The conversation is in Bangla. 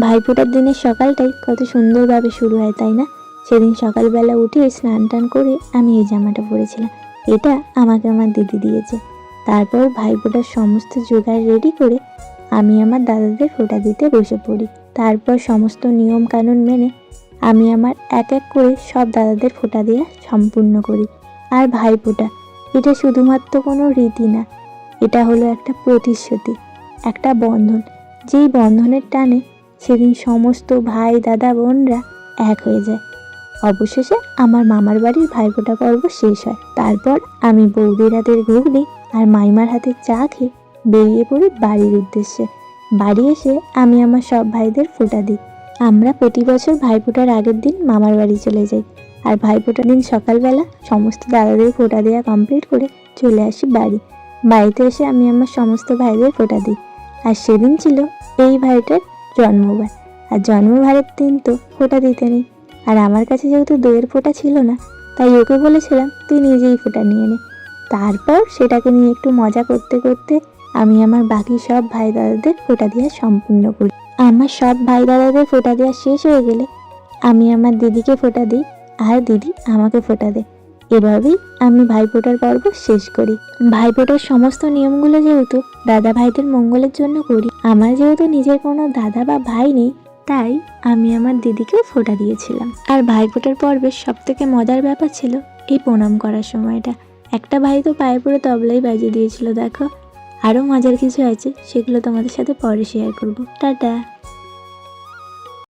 ভাইফোঁটার দিনের সকালটাই কত সুন্দরভাবে শুরু হয়, তাই না? সেদিন সকালবেলা উঠে স্নান টান করে আমি এই জামাটা পরেছিলাম। এটা আমাকে আমার দিদি দিয়েছে। তারপর ভাইফোঁটার সমস্ত জোগাড় রেডি করে আমি আমার দাদাদের ফোঁটা দিতে বসে পড়ি। তারপর সমস্ত নিয়ম কানুন মেনে আমি আমার এক এক করে সব দাদাদের ফোঁটা দেওয়া সম্পূর্ণ করি। আর ভাইফোঁটা, এটা শুধুমাত্র কোনো রীতি না, এটা হলো একটা প্রতিশ্রুতি, একটা বন্ধন। যেই বন্ধনের টানে সেদিন সমস্ত ভাই, দাদা, বোনরা এক হয়ে যায়। অবশেষে আমার মামার বাড়ির ভাইফোঁটা পর্ব শেষ হয়। তারপর আমি বৌদির হাতের ঘুগনি আর মাইমার হাতে চা খেয়ে বেরিয়ে পড়ি বাড়ির উদ্দেশ্যে। বাড়ি এসে আমি আমার সব ভাইদের ফোঁটা দিই। আমরা প্রতি বছর ভাইফোঁটার আগের দিন মামার বাড়ি চলে যাই আর ভাইফোঁটার দিন সকালবেলা সমস্ত দাদাদের ফোঁটা দেওয়া কমপ্লিট করে চলে আসি বাড়ি। বাড়িতে এসে আমি আমার সমস্ত ভাইদের ফোঁটা দিই। আর সেদিন ছিল এই ভাইটার জন্মবার। আর জন্মবারের দিন তো ফোঁটা দিতে নেই। আর আমার কাছে যেহেতু দইয়ের ফোঁটা ছিল না, তাই ওকে বলেছিলাম, তুই নিজেই ফোঁটা নিয়ে নে। তারপর সেটাকে নিয়ে একটু মজা করতে করতে আমি আমার বাকি সব ভাই দাদাদের ফোঁটা দেওয়া সম্পূর্ণ করি। আমার সব ভাই দাদাদের ফোঁটা দেওয়া শেষ হয়ে গেলে আমি আমার দিদিকে ফোঁটা দিই, আর দিদি আমাকে ফোঁটা দেয়। এভাবেই আমি ভাইফোঁটার পর্ব শেষ করি। ভাইফোঁটার সমস্ত নিয়মগুলো যেহেতু দাদা ভাইদের মঙ্গলের জন্য করি, আমার যেহেতু নিজের কোনো দাদা বা ভাই নেই, তাই আমি আমার দিদিকেও ফোঁটা দিয়েছিলাম। আর ভাইফোঁটার পর্বের সব থেকে মজার ব্যাপার ছিল এই প্রণাম করার সময়টা। একটা ভাই তো পায়ে পড়ে তবলাই বাজিয়ে দিয়েছিল, দেখো। আরও মজার কিছু আছে, সেগুলো তোমাদের সাথে পরে শেয়ার করব। টাটা।